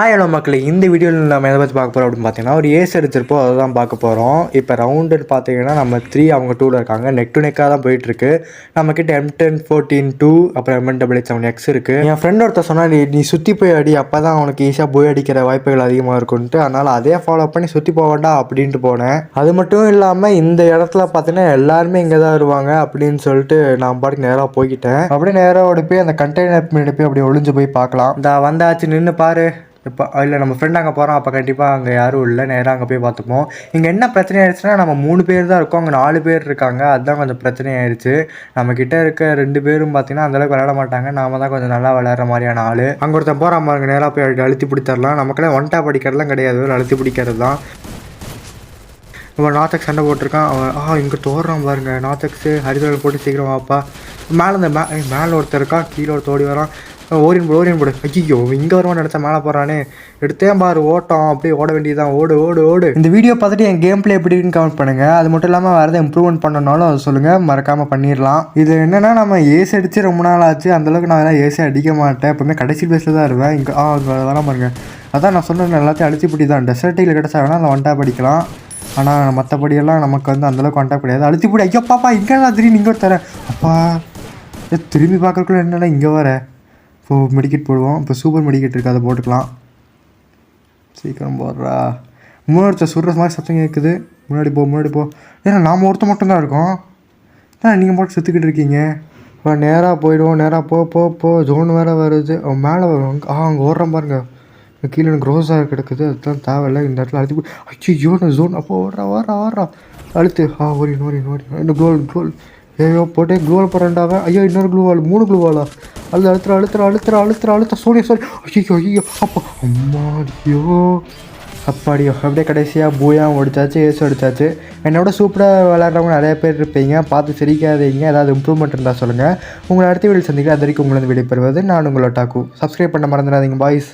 Hi hello மக்களே. இந்த வீடியோவில் நம்ம எதை பற்றி பார்க்க போகிறோம் அப்படின்னு பார்த்தீங்கன்னா ஒரு ஏஸ் எடுத்திருப்போம். அதை தான் பார்க்க போகிறோம் இப்போ ரவுண்டு பார்த்தீங்கன்னா நம்ம த்ரீ அவங்க டூவில் இருக்காங்க. நெக் டு நெக்காக தான் போயிட்டுருக்கு. நம்மக்கிட்ட எம் டென் ஃபோர்டீன் டூ அப்புறம் M double eight seven X இருக்குது என் ஃப்ரெண்ட் ஒருத்தர் சொன்னால் நீ நீ சுற்றி போய் அடி. அப்போ தான் அவனுக்கு ஈஸியாக போய் அடிக்கிற வாய்ப்புகள் அதிகமாக இருக்குன்ட்டு அதனால் அதே ஃபாலோ பண்ணி சுற்றி போக அப்படின்ட்டு போனேன். அது மட்டும் இல்லாமல் இந்த இடத்துல பார்த்தீங்கன்னா எல்லாருமே இங்கே தான் வருவாங்க அப்படின்னு சொல்லிட்டு நான் பாட்டுக்கு நேராக போய்கிட்டேன் அப்படியே நேராக ஓடி போய் அந்த கண்டெய்னர் பின்னாடி போய் அப்படியே ஒளிஞ்சு போய் பார்க்கலாம். இந்த வந்தாச்சு. நின்று பாரு. இப்போ இல்லை நம்ம ஃப்ரெண்ட் அங்கே போகிறோம் அப்போ கண்டிப்பாக அங்கே யாரும் இல்லை நேராக அங்கே போய் பார்த்துப்போம். இங்கே என்ன பிரச்சனை ஆயிடுச்சுன்னா நம்ம மூணு பேர் தான் இருக்கோம் அங்கே நாலு பேர் இருக்காங்க அதுதான் கொஞ்சம் பிரச்சனை ஆயிடுச்சு. நம்மக்கிட்ட இருக்க ரெண்டு பேரும் பார்த்தீங்கன்னா அந்தளவுக்கு விளையாட மாட்டாங்க நாம தான் கொஞ்சம் நல்லா விளையாடுற மாதிரியான ஆள். அங்கே ஒருத்தன் போகிறான் பாருங்க நேராக போய் அழுத்தி- அழுத்தி பிடித்தரலாம் நமக்கெல்லாம் ஒன் படிக்கிறதுலாம் அடிக்கிறதுலாம் கிடையாது ஒரு அழுத்தி பிடிக்கிறது தான். இவன் நாத்தக் சண்டை போட்டிருக்கான் அவன் ஆ இங்கே தோடுறான் பாருங்க நாத்தக்ஸு ஹரிதல் போட்டு சீக்கிரம் வாப்பா. மேலே இந்த மே மேலே ஒருத்தர் இருக்கான் கீழே ஒரு தோடி வரான். ஓரியன் போடு ஓரியன் போடு. ஐயோ இங்கே வருவான் நினச்சா மேலே போகிறானே எடுத்தேன் பாரு ஓட்டம். அப்படியே ஓட வேண்டியதுதான். ஓடு ஓடு ஓடு. இந்த வீடியோ பார்த்துட்டு என் கேம் பிளே எப்படி இருக்குன்னு கமெண்ட் பண்ணுங்க. அது மட்டும் இல்லாமல் வேறு எதாவது இம்ப்ரூவ்மெண்ட் பண்ணனாலும் அதை சொல்லுங்கள் மறக்காமல் பண்ணிடலாம். இது என்னன்னா நம்ம ஏசி அடித்து ரொம்ப நாள் ஆச்சு. அந்தளவுக்கு நான் எல்லாம் ஏசி அடிக்க மாட்டேன். எப்பவுமே கடைசி பேஸில் தான் இருவேன் இங்கே ஆ இங்கே பாருங்க அதான் நான் சொன்னேன் எல்லாத்தையும் அடிச்சு பிடி தான். டெசர்ட்டில் கிடச்சா வேணால் அந்த ஒன்டா படிக்கலாம். ஆனால் மற்றபடியெல்லாம் நமக்கு வந்து அந்தளவுக்கு கான்டாக்ட் கிடையாது. அழுத்தி பிடி. ஐயோ பாப்பா இங்கே நான் திரும்பி இங்கே தரேன் அப்பா ஏ, திரும்பி பார்க்கறக்குள்ள என்னடா இங்கே வர? இப்போ மெடிக்கெட் போடுவோம். இப்போ சூப்பர் மெடிக்கெட் இருக்குது அதை போட்டுக்கலாம். சீக்கிரம் போடுறா. முன்னாடி சுடுற மாதிரி சத்தம் கேட்குது முன்னாடி போ முன்னாடி போ. ஏன்னா நாம் ஒருத்த மட்டும்தான் இருக்கோம். ஏன்னா நீங்கள் மட்டும் செத்துக்கிட்டு இருக்கீங்க. இப்போ நேராக போயிடுவோம் நேராக போ போ போ. ஜோன் வேறு வருது. அவன் மேலே வரும் ஆ அங்கே ஓடுறான் பாருங்க. கீழே எனக்கு ரோஸாக கிடக்குது. அதுதான் தேவையில்லை. இந்த இடத்துல அழுத்தி போய் ஐயோ நான் ஜோன் அப்போ ஓடுறா ஓடுறா ஓடுறா. அழுத்து ஆ ஓரி ஓரி ஓரி இன்னும் க்ளோல் க்ளோல் ஐயோ போட்டே க்ளூவால் போகிறேன்டாவன் ஐயோ இன்னொரு க்ளூவால் மூணு க்ளூவாலா அழுது அழுத்துற அழுத்துற அழுத்துற அழுத்துற அழுத்த சோனியா சோனி ஐயோ ஐயோ அப்பா அம்மாடியோ. அப்பாடியோ. அப்படியே கடைசியாக பூயாவும் ஒடிச்சாச்சு ஏசு அடிச்சாச்சு. என்னோட சூப்பராக விளையாடுறவங்க நிறைய பேர் இருப்பீங்க. பார்த்து சிரிக்காதீங்க. ஏதாவது இம்ப்ரூவ்மெண்ட் இருந்தால் சொல்லுங்கள் உங்களை அடுத்த வீடியோ சந்திக்க அது வரைக்கும் உங்களை பெறுவது நான் உங்களோட டாக்கு சப்ஸ்கிரைப் பண்ண மறந்துடாதீங்க பாய்ஸ்